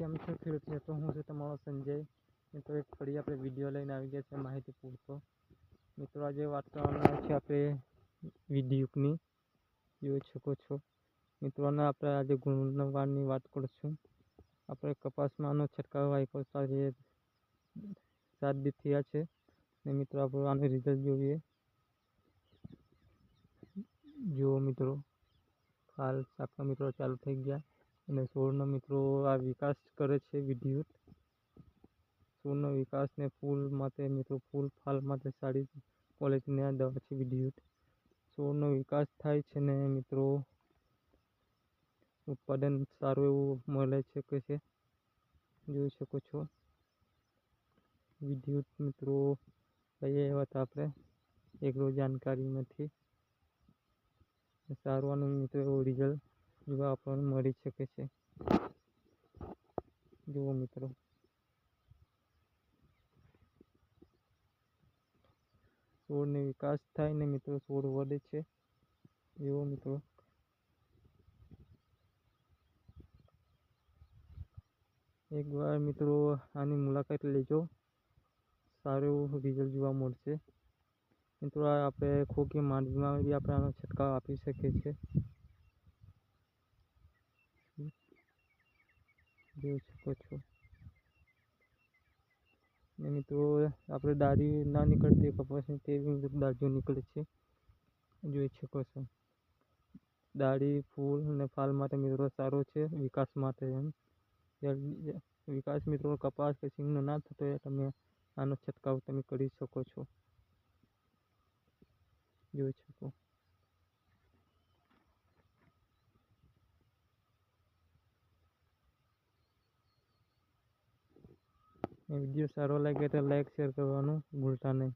કેમ છો? ખેડૂત મિત્રો હું છું તમારો સંજય. મિત્રો, એક ફરી આપણે વીડિયો લઈને આવી ગયા છે માહિતી પૂરતો. મિત્રો, આજે વાત કરવાના છે આપણે વિધિયુગની જોઈ શકો છો. મિત્રોને આપણે આજે ગુણવારની વાત કરીશું. આપણે કપાસમાં આનો છંટકાવ આજે સાત દી થયા છે. ને મિત્રો, આપણે આનું રિઝલ્ટ જોઈએ. જુઓ મિત્રો. હાલ આપણા મિત્રો ચાલુ થઈ ગયા. અને છોડનો મિત્રો આ વિકાસ કરે છે વિદ્યુત. છોડનો વિકાસ ને ફૂલ માટે મિત્રો ફૂલ ફાલ માટે સારી ક્વોલિટીની આ દવા છે વિદ્યુત. છોડનો વિકાસ થાય છે ને મિત્રો ઉત્પાદન સારું એવું મળે છે કે છે? જોઈ શકો છો. વિદ્યુત મિત્રો લઈએ એ વાત આપણે એક રોજ જાણકારી સારું આનું મિત્રો એવું રિઝલ્ટ જોવા આપણને મળી શકે છે. જુઓ મિત્રો. છોડને વિકાસ થાય ને મિત્રો છોડ વધે છે. એવો મિત્રો. એકવાર મિત્રો આની મુલાકાત લેજો. સારું રિઝલ્ટ જોવા મળશે. મિત્રો આપણે ખોખી માંડવીમાં બી આપણે આનો છંટકાવ આપી શકીએ છીએ. જોઈ શકો છો. ને મિત્રો, આપણે દાઢી ના નીકળતી કપાસની તેવી દાઢીઓ નીકળે છે, જોઈ શકો છો. દાઢી ફૂલ અને ફાલ માટે મિત્રો સારો છે, વિકાસ માટે એમ. વિકાસ મિત્રો, કપાસ કે સિંગનો ના થતો હોય, તમે આનો છંટકાવ તમે કરી શકો છો. જોઈ શકો. વીડિયો સારો લાગે તો લાઈક શેર કરવાનું ભૂલતા નહીં.